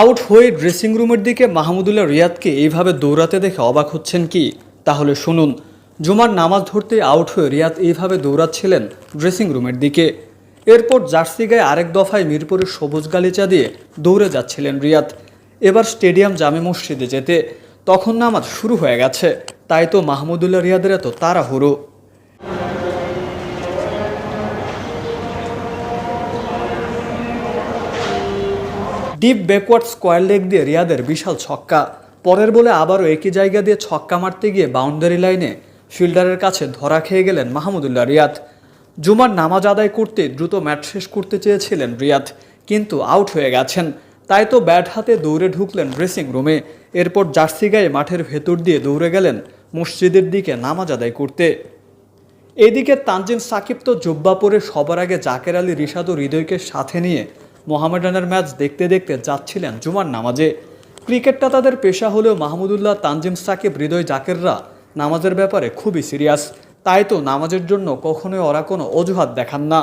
Out হয়ে dressing রুমের দিকে মাহমুদুল্লাহ রিয়াদকে এইভাবে দৌড়াতে দেখে অবাক হচ্ছেন কি? তাহলে শুনুন, জুমার নামাজ ধরতে আউট হয়ে রিয়াদ এইভাবে দৌড়াচ্ছিলেন ড্রেসিং রুমের দিকে। এরপর জার্সি গায়ে আরেক দফায় মিরপুরের সবুজ গালিচা দিয়ে দৌড়ে যাচ্ছিলেন রিয়াদ। এবার স্টেডিয়াম জামে মসজিদে যেতে। তখন নামাজ শুরু হয়ে গেছে। তাই তো মাহমুদুল্লাহ রিয়াদের এত তাড়াহুড়ো। ডিপ ব্যাকওয়ার্ড স্কোয়ার লেগ দিয়ে রিয়াদের বিশাল ছক্কা। পরের বলে আবারও একই জায়গা দিয়ে ছক্কা মারতে গিয়ে বাউন্ডারি লাইনে ফিল্ডারের কাছে ধরা খেয়ে গেলেন মাহমুদুল্লাহ রিয়াদ। জুমার নামাজ আদায় করতে দ্রুত ম্যাচ শেষ করতে চেয়েছিলেন রিয়াদ, কিন্তু আউট হয়ে গেছেন। তাই তো ব্যাট হাতে দৌড়ে ঢুকলেন ড্রেসিং রুমে। এরপর জার্সি গায়ে মাঠের ভেতর দিয়ে দৌড়ে গেলেন মসজিদের দিকে নামাজ আদায় করতে। এদিকে তানজিম সাকিব তো জুব্বা পরে সবার আগে জাকের আলী রিশাদ ও হৃদয়কে সাথে নিয়ে মোহামেডানের ম্যাচ দেখতে দেখতে যাচ্ছিলেন জুমার নামাজে। ক্রিকেটটা তাদের পেশা হলেও মাহমুদুল্লাহ, তানজিম, সাকিব, হৃদয় জাকেররা নামাজের ব্যাপারে খুবই সিরিয়াস। তাই তো নামাজের জন্য কখনোই ওরা কোনো অজুহাত দেখান না।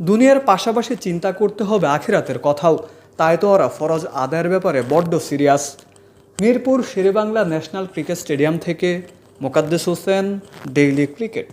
দুনিয়ার পাশাপাশি চিন্তা করতে হবে আখিরাতের কথাও। তাই তো ওরা ফরজ আদায়ের ব্যাপারে বড্ড serious. Mirpur, Sher-e-Bangla national cricket stadium থেকে Mokaddes Hossain, daily cricket.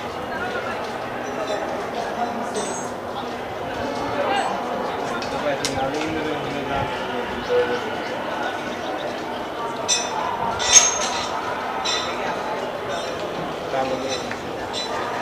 Tá.